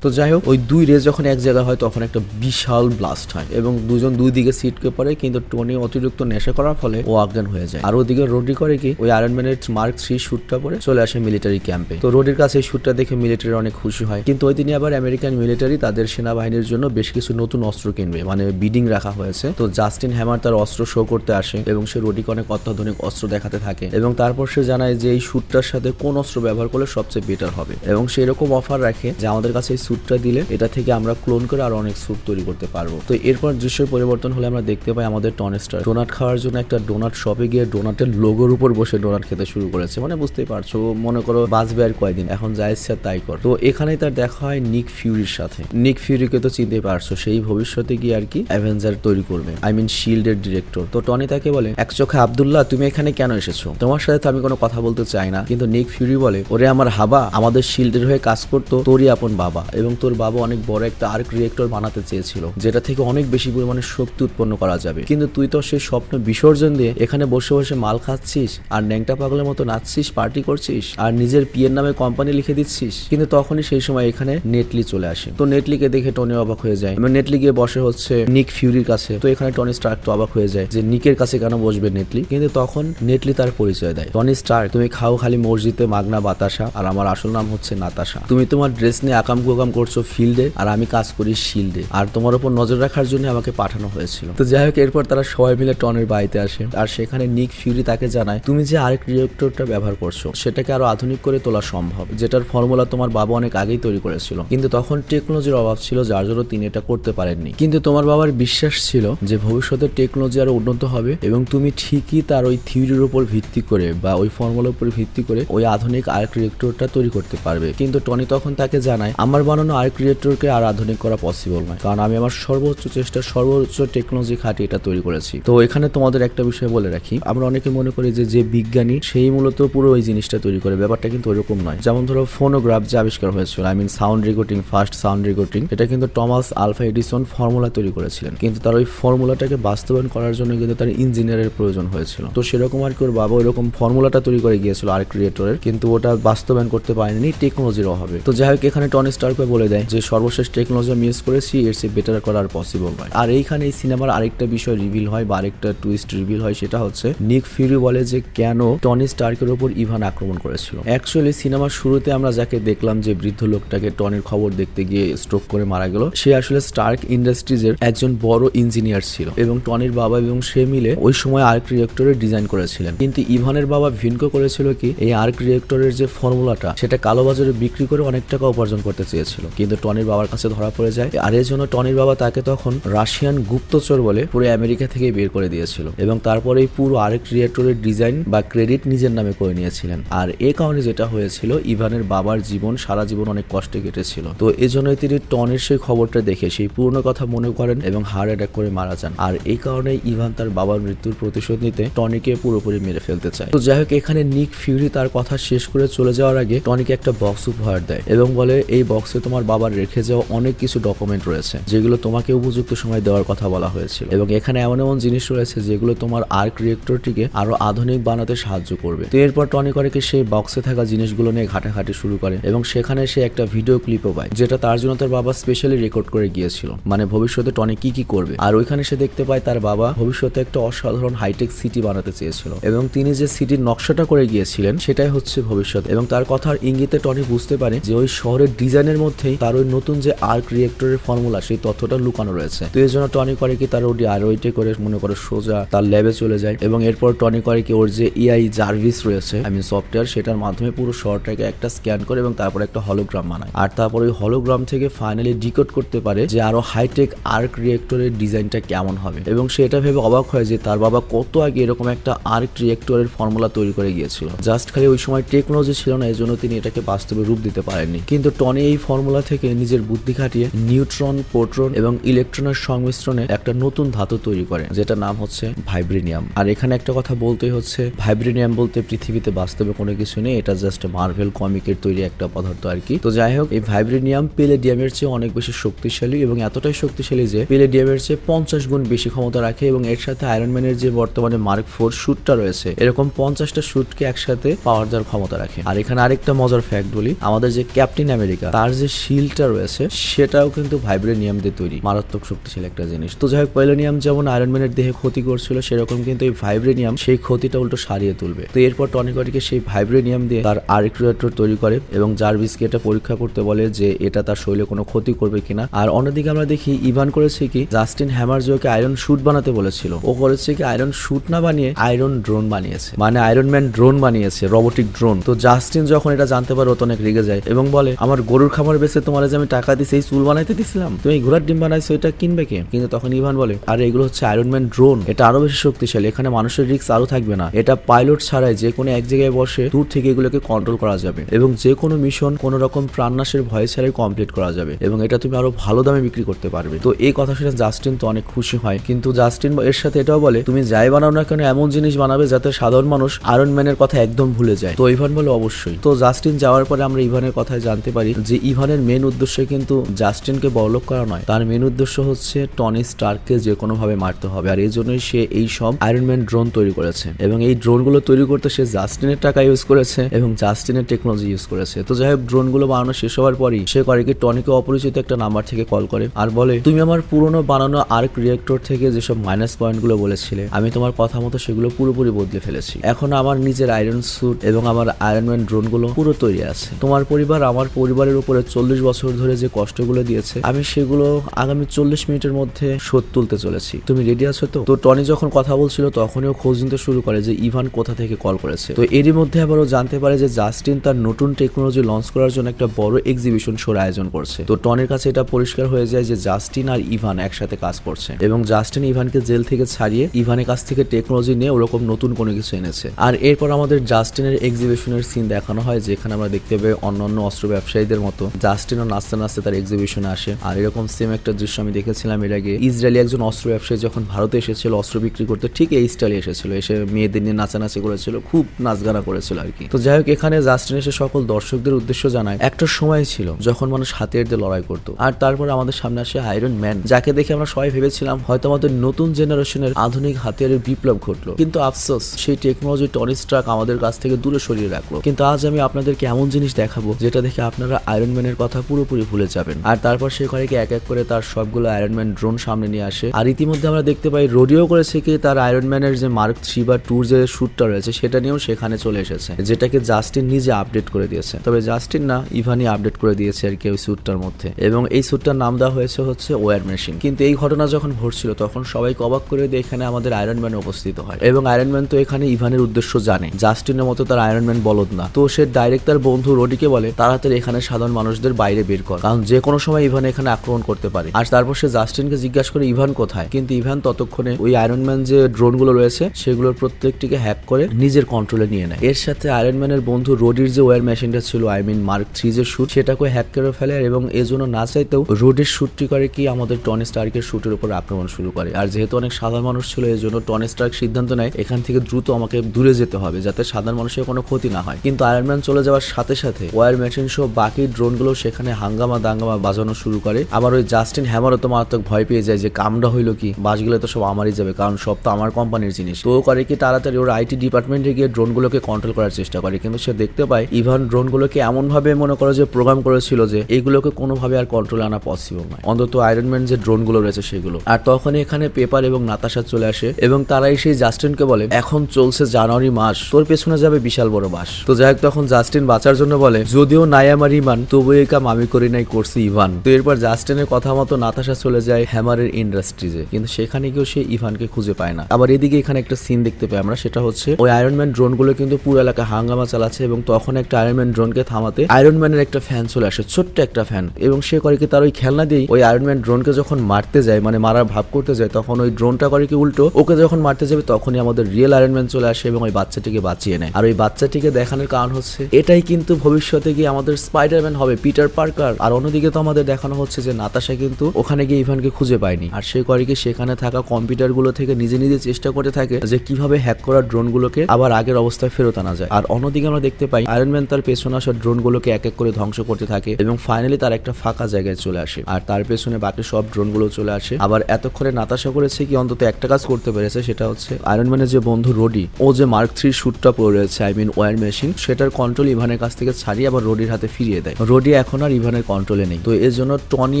তো যাই হোক, ওই দুই রেস যখন এক জায়গায় হয়, তখন একটা বিশাল ব্লাস্ট হয় এবং দুজন দুই দিকে সিটকে পড়ে কিন্তু টনি অতিরিক্ত নেশা করার ফলে ও অজ্ঞান হয়ে যায়। আর ওদিকে রোডি করে কি, ওই আয়রন ম্যানের মার্ক থ্রি শুটটা পরে চলে আসে মিলিটারি ক্যাম্পে তো রোডির কাছে এই শুটটা দেখে মিলিটারি অনেক খুশি হয়। কিন্তু ওই দিনই আবার আমেরিকান মিলিটারি তাদের সেনাবাহিনীর জন্য বেশ কিছু নতুন অস্ত্র কিনবে মানে বিডিং রাখা হয়েছে। তো জাস্টিন হ্যামার তার অস্ত্র শো করতে আসে এবং সে রোডিকে অনেক অত্যাধুনিক অস্ত্র দেখাতে থাকে এবং তারপর সে জানায় যে এই শুটটার সাথে কোন অস্ত্র ব্যবহার করলে সবচেয়ে বেটার হবে। এবং সে এরকম অফার রাখে যে আমাদের কাছে এই স্যুটটা দিলে এটা থেকে আমরা ক্লোন করে আরও অনেক স্যুট তৈরি করতে পারব। তো এরপর দৃশ্যের পরিবর্তন হলে আমরা দেখতে পাই আমাদের টনেস্টার। ডোনাট খাওয়ার জন্য একটা ডোনাট শপে গিয়ে ডোনাটের লোগোর উপর বসে ডোনাট খেতে শুরু করেছে। মানে বুঝতেই পারছ, মনে করো বাঁচবে আর কয়দিন, এখন যা ইচ্ছা তাই কর। তো এখানেই তার দেখা হয় নিক ফিউরির সাথে। নিক ফিউরিকে তো চিনতে পারছ, সেই ভবিষ্যতে গিয়ে আর কি অ্যাভেঞ্জার তৈরি করবে। আই মিন শিল্ডের ডিরেক্টর। তো টনি তাকে বলে, এক চোখে আবদুল্লাহ, তুমি এখানে কেন এসেছ? তোমার সাথে তো আমি কোনো কথা বলতে চাই না। কিন্তু নিক ফিউরি বলে, ওরে আমার হাবা, আমাদের শিল্ডের হয়ে কাজ করতো তোরই আপন বাবা। এবং তোর বাবা অনেক বড় একটা আর্ক রিয়েক্টর বানাতে চেয়েছিল, যেটা থেকে অনেক বেশি পরিমাণে শক্তি উৎপন্ন করা যাবে। কিন্তু তুই তো সেই স্বপ্ন বিসর্জন দিয়ে এখানে বসে বসে মাল খাচ্ছিস, আর ন্যাংটা পাগলের মতো নাচছিস পার্টি করছিস, আর নিজের পিয়ের নামে কোম্পানি লিখে দিচ্ছিস, কিন্তু তখনই সেই সময় এখানে নেটলি চলে আসে। তো নেটলিকে দেখে টনি অবাক হয়ে যায়। এবং নেটলি গিয়ে বসে হচ্ছে নিক ফিউরির কাছে। তো এখানে টনি স্টার্ক তো অবাক হয়ে যায় যে নিকের কাছে কেন বসবে নেটলি কিন্তু তখন নেটলি তার পরিচয় দেয়। টনি স্টার্ক তুমি খাও খালি মসজিদে মাগনা বাতাসা, আর আমার আসল নাম হচ্ছে নাতাসা তুমি তোমার ড্রেস নিয়ে আকাম কুকাম করছ ফিল্ডে আর আমি কাজ করি শিল্ডে আর তোমার উপর নজর রাখার জন্য আমাকে পাঠানো হয়েছিল। তো যাই হোক, এরপর তারা সবাই মিলে টনের বাড়িতে আসে। আর সেখানে নিক ফিউরি তাকে জানায়, তুমি যে আরেক রিয়েক্টরটা ব্যবহার করছ, সেটাকে আরও আধুনিক করে তোলা সম্ভব। যেটার ফর্মুলা তোমার বাবা অনেক আগেই তৈরি করেছিল। কিন্তু তখন টেকনোলজির অভাব ছিল, যার জন্য তিনি এটা করতে পারেননি। কিন্তু তোমার বাবার বিশ্বাস ছিল যে ভবিষ্যতে টেকনোলজি আরও উন্নত হবে এবং তুমি ঠিকই তার ওই থিওরির উপর ভিত্তি করে বা ওই ফর্মুলার উপর ভিত্তি করে ওই আধুনিক আর্ক রিয়েক্টরটা তৈরি করতে পারবে। কিন্তু টনি তখন তাকে জানায়, আমার বানানো আর্ক রিয়েক্টরকে আর আধুনিক করা পসিবল নয়। কারণ আমি আমার সর্বোচ্চ চেষ্টা, সর্বোচ্চ টেকনোলজি খাটিয়ে এটা তৈরি করেছি। তো এখানে তোমাদের একটা বিষয় বলে রাখি। আমরা অনেকে মনে করি যে যে বিজ্ঞানী, সেই মূলত পুরো ওই জিনিসটা তৈরি করে। ব্যাপারটা কিন্তু ওইরকম নয়। যেমন ধরো ফোনোগ্রাফ যে আবিষ্কার হয়েছিল I mean sound recording first sound recording এটা কিন্তু টমাস আলফা এডিসন ফর্মুলা তৈরি করেছিলেন। কিন্তু তার ওই ফর্মুলাটাকে বাস্তবায়ন করার জন্য কিন্তু তার ইঞ্জিনিয়ারের প্রয়োজন হয়েছিল। তো সেরকম আর কি ওর বাবা ওইরকম ফর্মুলাটা তৈরি করে গিয়েছিল আর ক্রিয়েটরের। কিন্তু ওটা বাস্তবায়ন করতে পারেনি টেকনোলজির অভাবে। তো যাই হোক, এখানে টনি স্টার্ক করে বলে দেয় যে, সর্বশেষ টেকনোলজি আমি ইউজ করেছি, এর চেয়ে বেটার করা আর পসিবল নয়। আর এইখানে এই সিনেমার আরেকটা বিষয় রিভিল হয় বা আরেকটা টুইস্ট রিভিল হয়, সেটা হচ্ছে নিক ফিউরি বলে যে, কেন টনি স্টার্কের উপর ইভান আক্রমণ করেছিল? অ্যাকচুয়ালি সিনেমার শুরুতে আমরা যাকে দেখলাম যে, বৃদ্ধ লোকটাকে টনির খবর দেখতে গিয়ে স্ট্রোক করে মারা গেল, সে আসলে স্টার্ক ইন্ডাস্ট্রিজের একজন বড় ইঞ্জিনিয়ার ছিল। এবং টনির বাবা এবং সে মিলে ওই সময় আর্ক রিয়েক্টরের ডিজাইন করেছিলেন। কিন্তু ইভানের বাবা ভিনকো করেছিল কি, এই আর্ক রিয়েক্টরের যে ফর্মুলাটা সেটা কালোবাজারে বিক্রি করে অনেক টাকা উপার্জন করতে চেয়েছিল। কিন্তু টনির বাবার কাছে ধরা পড়ে যায়। আর এর জন্য টনির বাবা তাকে তখন রাশিয়ান গুপ্তচর বলে পুরো আমেরিকা থেকে বের করে দিয়েছিল এবং তারপরে এই পুরো আরেক রিয়েক্টরের ডিজাইন বা ক্রেডিট নিজের নামে করে নিয়েছিলেন। আর এ কারণে যেটা হয়েছিল, ইভানের বাবার জীবন, সারা জীবন অনেক কষ্টে কেটেছিল। তো এজন্যই তিনি টনের সেই খবরটা দেখে, সেই পুরনো কথা মনে করেন এবং হার্ট অ্যাটাক করে মারা যান। আর এই কারণে ইভান তার বাবার মৃত্যুর প্রতিশোধ নিতে টনিকে পুরোপুরি মেরে ফেলতে চায়। তো যাই হোক, এখানে নিক ফিউরি তার কথা শেষ করে চলে যাওয়ার আগে টনিকে একটা বক্স উপহার দেয় এবং বলে, এই বক্সে তোমার বাবার রেখে যাওয়া অনেক কিছু ডকুমেন্ট রয়েছে, যেগুলো তোমাকে উপযুক্ত সময় দেওয়ার কথা বলা হয়েছিল। এবং এখানে এমন এমন জিনিস রয়েছে যেগুলো তোমার আর্ক রিয়েক্টরটিকে আরও আধুনিক বানাতে সাহায্য করবে। তো এরপর টনি করে কি সেই বক্সে থাকা জিনিসগুলো নিয়ে ঘাটাঘাটি শুরু করে এবং সেখানে সে একটা ভিডিও ক্লিপও পায়, যেটা তার জন্য তার বাবা স্পেশালি রেকর্ড করে গিয়েছিল। মানে ভবিষ্যতে টনি কি কি করবে? আর ওইখানে সে দেখতে পায় তার বাবা ভবিষ্যতে একটা অসাধারণ হাইটেক সিটি বানাতে চেয়েছিল। এবং তিনি যে সিটির নকশাটা করে গিয়েছিলেন, সেটাই হচ্ছে ভবিষ্যৎ। এবং তার কথার ইঙ্গিতে টনি বুঝতে পারে যে ওই শহরের ডিজাইনের মধ্যেই তার ওই নতুন যে আর্ক রিয়েক্টরের ফর্মুলা সেই তথ্যটা লুকানো রয়েছে। তো এই জন্য টনি করে কি তার ওটি আর ওইটে করে মনে করে সোজা তার ল্যাবে চলে যায়। এবং এরপর টনি করে কি ওর যে এআই জার্ভিস রয়েছে আই মিন সফটওয়্যার সেটার মাধ্যমে পুরো শহরটাকে একটা স্ক্যান করে এবং তারপর একটা হলোগ্রাম বানায়। আর তারপর ওই হলোগ্রাম থেকে ফাইনালি ডিকোড করতে পারে যে আরও হাইটেক আর্ক রিয়েক্টরের ডিজাইনটা কেমন হবে। এবং সেটা ভেবে অবাক হয় যে তার বাবা কত আগে এরকম একটা আর্ক রিয়েক্টরের ফর্মুলা তৈরি করে গিয়েছিল। জাস্ট খালি ওই সময় টেকনোলজি ছিল না এই জন্য তিনি এটাকে বাস্তবে রূপ দিতে পারেননি। কিন্তু টনি এই ফর্মুলা থেকে নিজের বুদ্ধি খাটিয়ে নিউট্রন, প্রোটন এবং ইলেকট্রনের সংমিশ্রণে একটা নতুন ধাতু তৈরি করে যেটা নাম হচ্ছে ভাইব্রেনিয়াম। আর এখানে একটা কথা বলতেই হচ্ছে, ভাইব্রেনিয়াম বলতে পৃথিবীতে বাস্তবে কোনো কিছু নেই, এটা জাস্ট মার্ভেল কমিকের তৈরি একটা পদার্থ আর কি। তো যাই হোক, এই ভাইব্রেনিয়াম পেলেডিয়ামের চেয়ে অনেক বেশি শক্তিশালী এবং এতটাই শক্তিশালী যে পেলেডিয়ামের চেয়ে পঞ্চাশ গুণ বেশি ক্ষমতা রাখে এবং এর সাথে আয়রনম্যানের যে বর্তমানে মার্ক ফোর শুটটা রয়েছে, এরকম পঞ্চাশটা শুটকে একসাথে পাওয়ার দেওয়ার ক্ষমতা রাখে। আর এখানে আরেকটা মজার ফ্যাক্ট বলি, আমাদের যে ক্যাপ্টেন আমেরিকা তার যে শিলটা রয়েছে, সেটাও কিন্তু ভাইব্রেনিয়াম দিয়ে তৈরি। মারাত্মক শক্তিশালী একটা জিনিস। তো যাই হোক, পেলোনিয়াম যেমন আয়রনম্যানের দেহে ক্ষতি করছিল, সেরকম কিন্তু এই ভাইব্রেনিয়াম সেই ক্ষতিটা উল্টো সারিয়ে তুলবে। তো এরপর টনিকটিকে সেই ভাইব্রেনিয়াম দিয়ে তার আরেক রিয়েক্টর তৈরি করে এবং জার্ভিসকে এটা পরীক্ষা করতে বলে যে এটা তার শরীরে কোনো ক্ষতি করবে কিনা। আর অন্যদিকে আমরা দেখি ইভান করেছে কি জাস্টিন হ্যামার জোকে আয়রন শুট বানাতে বলেছিল। ও করেছে কি আয়রন শুট না বানিয়ে আয়রন ড্রোন বানিয়েছে। মানে আয়রন ম্যান ড্রোন বানিয়েছে রোবোটিক ড্রোন তো জাস্টিন যখন এটা জানতে পারে, ও অনেক রেগে যায় এবং বলে, আমার গরুর খামার বেসে তোমার যে আমি টাকা দিছি এই চুল বানাইতে দিছিলাম? তুমি ঘোড়ার ডিম বানাইছো, এটা কিনবে কে? কিন্তু তখন ইভান বলে, আরে, এগুলো হচ্ছে আয়রন ম্যান ড্রোন এটা আরও বেশি শক্তিশালী, এখানে মানুষের রিস্ক আরও থাকবে না। এটা পাইলট ছাড়াই যে কোনো এক জায়গায় বসে দূর থেকে এগুলোকে কন্ট্রোল করা যাবে এবং যে কোনো মিশন কোনো রকম প্রাণনাশের ভয় ছাড়াই কমপ্লিট করা যাবে এবং এটা তুমি আরও ভালো দামে বিক্রি করতে পারবে। তো এই কথা শুনে জাস্টিন তো অনেক খুশি হয়। কিন্তু জাস্টিন এর সাথে এটাও বলে, তুমি যাই বানাও না কেন, এমন জিনিস বানাবে যাতে সাধারণ মানুষ আয়রন ম্যানের কথা একদম ভুলে যায়। তো ইভান বলে, অবশ্যই। তো জাস্টিন যাওয়ার পরে আমরা ইভানের কথায় জানতে পারি যে ইভানের মেন উদ্দেশ্য কিন্তু জাস্টিনকে বড়লোক করা নয়। তার মেন উদ্দেশ্য হচ্ছে টনি স্টার্ককে যে কোনো ভাবে মারতে হবে, আর এই জন্যই সে এই সব আয়রন ম্যান ড্রোন তৈরি করেছে। এবং এই ড্রোনগুলো তৈরি করতে সে জাস্টিনের টাকা ইউজ করেছে এবং জাস্টিনের টেকনোলজি ইউজ করেছে। তো যাই হোক ড্রোনগুলো বানানো শেষ হওয়ার পরই সে করে কি টনিকে অপরিচিত একটা নাম্বার থেকে কল করে আর বলে, তুমি আমার পুরনো বানানো আর্ক রিয়েক্টর থেকে যেসব মাইনাস পয়েন্টগুলো বলেছিলে, আমি তোমার কথা মতো সেগুলো পুরোপুরি বদলে ফেলেছি। এখন আমার নিজের আয়রন স্যুট এবং আমার আয়রন ম্যান ড্রোনগুলো পুরো তৈরি আছে। তোমার পরিবার আমার পরিবারের উপরে চল্লিশ বছর ধরে যে কষ্টগুলো দিয়েছে, আমি সেগুলো আগামী চল্লিশ মিনিটের মধ্যে শোধ তুলতে চলেছি। তুমি রেডি আছো তো? তো টনি যখন কথা বলছিল, তখনই ও খোঁজ নিতে শুরু করে যে ইভান কোথা থেকে কল করেছে। তো এরই মধ্যে আবার ও জানতে পারে যে জাস্টিন তার নতুন টেকনোলজি লঞ্চ করার জন্য একটা বড় এক্সিবিশন শোর আয়োজন করছে। তো টনির কাছে এটা পরিষ্কার হয়ে যায় যে জাস্টিন আর ইভান একসাথে কাজ করছে এবং জাস্টিন ইভানকে জেল থেকে ছাড়িয়ে ইভানের কাছ থেকে টেকনোলজি নিয়ে ওরকম নতুন কোনো কিছু এনেছে। আর এরপর আমাদের জাস্টিনের এক্সিবিশনের সিন দেখানো হয়, যেখানে আমরা দেখতে পাই অন্যান্য অস্ত্র ব্যবসায়ীদের মতো জাস্টিনও নাচতে নাচতে তার এক্সিবিশনে আসে। আর এরকম সেম একটা দৃশ্য আমি দেখেছিলাম এর আগে। ইসরায়েলি একজন অস্ত্র ব্যবসায়ী যখন ভারতে এসেছিল, অস্ত্র বিক্রি করতে, ঠিক এই স্টাইলে এসেছিল। এসে মেয়েদের নিয়ে নাচানাচি করেছিল, খুব নাচ গানা করেছিল আর কি। তো যাই হোক, এখানে জাস্টিন এসে সকল দর্শকদের উদ্দেশ্য জানায়, একটা সময় ছিল যখন মানুষ হাতিয়ার দিয়ে লড়াই করতো। আর তারপর আমাদের সামনে আসে আয়রন ম্যান যাকে দেখে আমরা সবাই ভেবেছিলাম হয়তো আমাদের নতুন জেনারেশনের আধুনিক হাতিয়ারের বিপ্লব ঘটলো। কিন্তু আফসোস, সেই টেকনোলজি টনি স্ট্রাক আমাদের কাছ থেকে দূরে সরিয়ে রাখল। কিন্তু আজ আমি আপনাদেরকে এমন জিনিস দেখাবো, যেটা দেখে আপনারা আয়রন ম্যানের ইভানের কথা পুরোপুরি ভুলে যাবেন। আর তারপর সে কি এক এক করে তার সবগুলো আয়রন ম্যান ড্রোন সামনে নিয়ে আসে। আর ইতিমধ্যে আমরা দেখতে পাই, রোডিও করেছে কি তার আয়রন ম্যানের যে মার্ক থ্রি বা টুর যে শুটটা রয়েছে, সেটা নিয়েও সেখানে চলে এসেছে। যেটাকে জাস্টিন নিজে আপডেট করে দিয়েছে। তবে জাস্টিন না ইভানি আপডেট করে দিয়েছে আর কি ওই স্যুটটার মধ্যে। এবং এই স্যুটটার নাম দেওয়া হয়েছে হচ্ছে ওয়ার মেশিন কিন্তু এই ঘটনা যখন ঘটছিল, তখন সবাই অবাক করে দিয়ে এখানে আমাদের আয়রন ম্যান উপস্থিত হয়। এবং আয়রন ম্যান তো এখানে ইভানের উদ্দেশ্য জানে। জাস্টিনের মতো তার আয়রন ম্যান বলদ না। তো সে ডাইরেক্ট তার বন্ধু রোডিকে বলে, তাড়াতাড়ি এখানে সাধারণ মানুষদের বাইরে বের কর। কারণ যে কোনো সময় ইভান এখানে আক্রমণ করতে পারে। আর তারপর সে জাস্টিনকে জিজ্ঞাসা করে, ইভান কোথায়? কিন্তু ইভান ততক্ষণে ওই আয়রন ম্যান যে ড্রোনগুলো রয়েছে, সেগুলোর প্রত্যেকটিকে হ্যাক করে নিজের কন্ট্রোলে নিয়ে নেয়। এর সাথে আয়রন ম্যানের বন্ধু রোডির যে ওয়ার মেশিনটা ছিল আই মিন মার্ক থ্রি যে শুট সেটাকে হ্যাক করে ফেলে এবং এজন্য না চাইতেও রোডের শুটটি করে কি আমাদের টনি স্টার্কের শুটের উপর আক্রমণ শুরু করে। আর যেহেতু অনেক সাধারণ মানুষ ছিল এই জন্য টনি স্টার্ক সিদ্ধান্ত নেয়, এখান থেকে দ্রুত আমাকে দূরে যেতে হবে, যাতে সাধারণ মানুষের কোনো ক্ষতি না হয়। কিন্তু আয়রন ম্যান চলে যাওয়ার সাথে সাথে ওয়ার মেশিন সহ বাকি ড্রোনগুলো সেখানে হাঙ্গামা দাঙ্গামা বাজানো শুরু করে। আবার ওই জাস্টিন হ্যামারও তো মারাত্মক ভয় পেয়ে যায় যে কামটা হইল কি? বাসগুলো তো সব আমারই যাবে, কারণ সব তো আমার কোম্পানির জিনিস। তো করে কি তাড়াতাড়ি ওর আইটি ডিপার্টমেন্টে গিয়ে ড্রোনগুলোকে কন্ট্রোল করার চেষ্টা করে, কিন্তু সে দেখতে পায় ইভান ড্রোনগুলোকে এমন ভাবে মনে করো যে প্রোগ্রাম করেছিল যে এইগুলোকে কোনোভাবে আর কন্ট্রোল আনা পসিবল নয়। অন্তত আয়রনম্যান যে ড্রোনগুলো রয়েছে সেগুলো। আর তখন এখানে পেপার এবং নাতাশা চলে আসে, এবং তারাই সেই জাস্টিনকে বলে, এখন চলছে জানুয়ারি মাস, তোর পেছনে যাবে বিশাল বড় বাস। তো যাই হোক, তখন জাস্টিন বাঁচার জন্য বলে, যদিও নাই আমার ইমান তবু এই কাম আমি করি নাই, করছি ইভান। তো এরপর জাস্টিনের কথা মতো নাতাশা চলে যায় হ্যামারের ইন্ডাস্ট্রিজে। কিন্তু সেখানে গিয়েও সে ইভানকে খুঁজে পায় না। আবার এদিকে এখানে একটা সিন দেখতে পাই আমরা, সেটা হচ্ছে ওই আয়রন ম্যান ড্রোনগুলো কিন্তু পুরো এলাকা হাঙ্গামা চালাচ্ছে এবং তখন একটা আয়রন ম্যান ড্রোনকে থামাতে আয়রন ম্যানের একটা ফ্যান চলে আসে, ছোট্ট একটা ফ্যান এবং সে করে কি তার ওই খেলনা দিয়েই ওই আয়রন ম্যান ড্রোনকে যখন মারতে যায় মানে মারার ভাব করতে যায়, তখন ওই ড্রোনটা করে কি উল্টো, ওকে যখন মারতে যাবে তখনই আমাদের রিয়েল আয়রন ম্যান চলে আসে এবং ওই বাচ্চাটিকে বাঁচিয়ে নেয়। আর ওই বাচ্চাটিকে দেখানোর কারণ হচ্ছে, এটাই কিন্তু ভবিষ্যতে গিয়ে আমাদের স্পাইডারম্যান হবে পিটার পার্কার। আর অন্যদিকে তো আমাদের দেখানো হচ্ছে যে নাতাশা কিন্তু ওখানে গিয়ে ইভানকে খুঁজে পায়নি। আর সে করে কি সেখানে থাকা কম্পিউটারগুলো থেকে নিজে নিজে চেষ্টা করে থাকে যে কীভাবে হ্যাক করা ড্রোন গুলোকে আবার আগের অবস্থায় ফেরত আনা যায়। আর অন্যদিকে আমরা দেখতে পাই আয়রন ম্যান তার পেছনে আসা ড্রোন গুলোকে এক এক করে ধ্বংস করতে থাকে এবং ফাইনালি তার একটা ফাঁকা জায়গায় চলে আসে। আর তার পেছনে বাকি সব ড্রোনগুলো চলে আসে। আবার এতক্ষণে নাতাশা করেছে কি অন্তত একটা কাজ করতে পেরেছে, সেটা হচ্ছে আয়রন ম্যানের যে বন্ধু রোডি, ও যে মার্ক থ্রি শুটটা পড়ে রয়েছে আই মিন ওয়ার মেশিন সেটার কন্ট্রোল ইভানের কাছ থেকে ছাড়িয়ে আবার রোডির হাতে ফিরিয়ে দেয়। রোডি এখন আর ইভানের কন্ট্রোলে নেই। তো এর জন্য টনি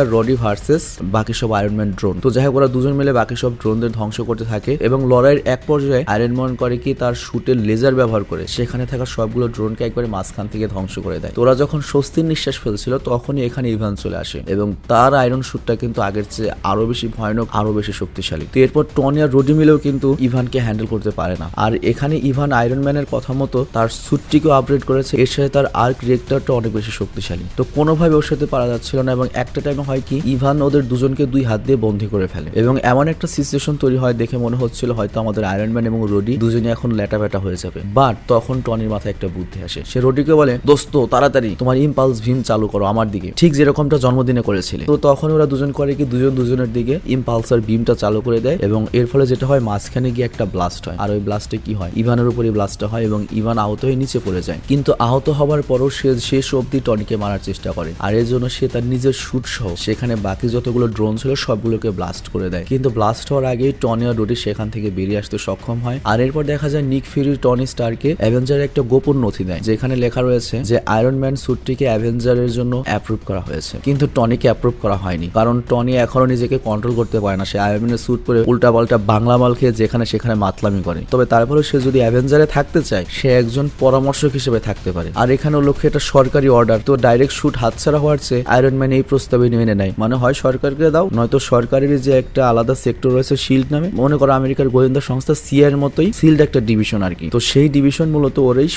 আর রডি ভার্সেস বাকি সব আয়রন ম্যান ড্রোন তো যাই হোক, ওরা দুজন মিলে বাকি সব ড্রোনদের ধ্বংস করতে থাকে এবং লড়াইয়ের এক পর্যায়ে আয়রন ম্যান করে কি তার শুটের লেজার ব্যবহার করে। সেখানে থাকা সবগুলো ড্রোনকে একবারে মাঝখান থেকে ধ্বংস করে দেয়। তো ওরা যখন স্বস্তির নিঃশ্বাস ফেলছিল, তখনই এখানে ইভান চলে আসে এবং তার আয়রন শুটটা কিন্তু আগের চেয়ে আরও বেশি ভয়ানক, আরও বেশি শক্তিশালী। তো এরপর টনি আর রোডি মিলেও কিন্তু ইভানকে হ্যান্ডেল করতে পারে না। আর এখানে ইভান আয়রন ম্যানের কথা মতো তার স্যুটটিকেও আপগ্রেড করেছে। এর সাথে তার আর্ক রিয়েক্টরটা অনেক বেশি শক্তিশালী। তো কোনোভাবে ওর সাথে পারা যাচ্ছিল না এবং একটা টাইমে হয় কি, ইভান ওদের দুজনকে দুই হাত দিয়ে বন্দি করে ফেলে। এবং এমন একটা সিচুয়েশন তৈরি হয় দেখে মনে হচ্ছিল হয়তো আমাদের আয়রন ম্যান এবং রোডি দুজনে এখন লেটা বেটা হয়ে যাবে। বাট তখন টনির মাথায় একটা বুদ্ধি আসে। সে রোডিকে বলে, দোস্ত, তাড়াতাড়ি, তোমার ইম্পালস ভীম চালু করো আমার দিকে। ঠিক যেরকমটা জন্মদিনে করেছিলে। তো তখন ওরা দুজন করে কি, দুজন দুজনের দিকে ইম্পালসার ভীমটা চালু করে দেয় এবং এর ফলে যেটা হয়, মাঝখানে গিয়ে একটা ব্লাস্ট হয়। আর ওই ব্লাস্টে কি হয়, ইভানের উপরই ব্লাস্টটা হয় এবং ইভান আহত হয়ে নিচে পড়ে যায়। কিন্তু আহত হওয়ার পরও সে, শেষ অবধি টনিকে মারার চেষ্টা করে। আর এর জন্য সে তার নিজের শুট সহ সেখানে বাকি যতগুলো ড্রোন ছিল সবগুলোকে ব্লাস্ট করে দেয়। কিন্তু ব্লাস্ট হওয়ার আগেই টনি আর রোডি সেখান থেকে বেরিয়ে আসতে সক্ষম হয়। আর এরপর দেখা যায় নিক ফিরির টনি স্টারকে অ্যাভেঞ্জারের একটা গোপন নথি দেয়, যেখানে লেখা রয়েছে যে আয়রন ম্যান স্যুটটিকে অ্যাভেঞ্জারের জন্য অ্যাপ্রুভ করা হয়েছে। কিন্তু টনিকে অ্যাপ্রুভ করা হয়নি, কারণ টনি এখনও নিজেকে কন্ট্রোল করতে পারে না। সে আয়রন ম্যানের স্যুট পরে উল্টা পাল্টা বাংলা মাল খেয়ে যেখানে সেখানে মাতলামি করে। তবে তারপরে সে যদি অ্যাভেঞ্জারে থাকতে চায়, সে একজন পরামর্শক হিসেবে থাকতে পারে। আর এখানে লক্ষ্যে, এটা সরকারি অর্ডার তো ডাইরেক্ট শুট হাতছাড়া হওয়ার চেয়ে আয়রন ম্যান এই প্রস্তাবে মেনে নেয়। মানে হয় সরকারকে দাও, নয়তো সরকারের যে একটা আলাদা সেক্টর রয়েছে শিল্ড নামে। মনে করো আমেরিকার গোয়েন্দা সংস্থা সিআর মতোই শিল্ড একটা ডিভিশন আর কি। তো সেই ডিভিশন মূলত ওর এই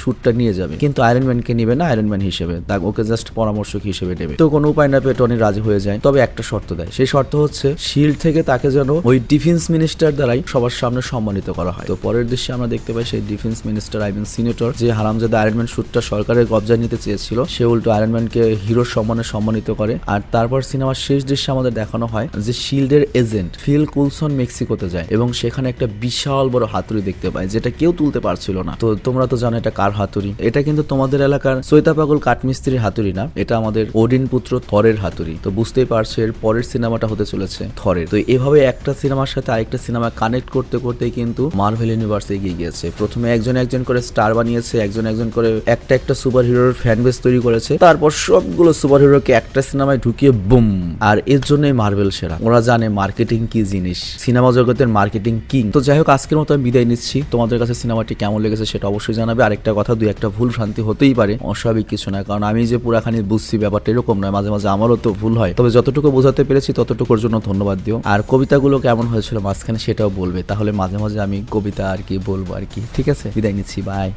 নিয়ে যাবে। কিন্তু আয়রন ম্যানকে নিবে না আয়রন ম্যান হিসেবে। তা ওকে জাস্ট পরামর্শক হিসেবে নেবে। তো কোনো উপায় না পেয়ে টনি রাজি হয়ে যায়। তবে একটা শর্ত দেয়। সেই শর্ত হচ্ছে শিল্ড থেকে তাকে যেন ওই ডিফেন্স মিনিস্টার দ্বারাই সবার সামনে সম্মানিত করা হয়। তো পরের দৃশ্যে আমরা দেখতে পাই সেই defence minister I mean senator যে হারামজাদা আয়রন ম্যান শুটটা সরকারের কবজায় নিতে চেয়েছিল। সে উল্টো আয়রন ম্যানকে হিরোর সম্মানে সম্মানিত করে। আর তারপর সিনেমার শেষ দৃশ্যে আমাদের দেখানো হয় যে শিল্ডের এজেন্ট ফিল কুলসন মেক্সিকোতে যায় এবং সেখানে একটা বিশাল বড় হাতুড়ি দেখতে পায় যেটা কেউ তুলতে পারছিল না। তো তোমরা তো জানো এটা কার হাতুড়ি? এটা কিন্তু তোমাদের এলাকার সৈতা পাগল কাঠমিস্ত্রির হাতুড়ি না, এটা আমাদের ওডিন পুত্র থরের হাতুড়ি। তো বুঝতেই পারছ, এর পরের সিনেমাটা হতে চলেছে থরের। তো এভাবে একটা সিনেমার সাথে আরেকটা সিনেমা কানেক্ট করতে করতেই কিন্তু মার্ভেল ইউনিভার্সে এগিয়ে গিয়েছে। প্রথমে একজন একজন করে স্টার বানিয়েছে, একজন একজন করে একটা একটা সুপার হিরোর ফ্যান বেস তৈরি করেছে। তারপর সবগুলো সুপার হিরোকে একটা সিনেমায় ঢুকিয়ে বুম, আর এর জন্যই মার্বেল সেরা। ওরা জানে মার্কেটিং কি জিনিস, সিনেমা জগতের মার্কেটিং কিং। তো যাই হোক, আজকের মতো আমি বিদায় নিচ্ছি। তোমাদের কাছে সিনেমাটি কেমন লেগেছে সেটা অবশ্যই জানাবে। আরেকটা কথা, দুই একটা ভুল ভ্রান্তি হতেই পারে। অস্বাভাবিক কিছু না কারণ আমি যে পুরাখানি বুঝছি ব্যাপারটা এরকম নয়, মাঝে মাঝে আমারও তো ভুল হয়। তবে যতটুকু বোঝাতে পেরেছি, ততটুকুর জন্য ধন্যবাদ দিও। আর কবিতাগুলো কেমন হয়েছিল মাঝখানে সেটাও বলবে। তাহলে মাঝে মাঝে আমি কবিতা আর কি বলব আর কি। ঠিক আছে? বিদায় নিচ্ছি বাই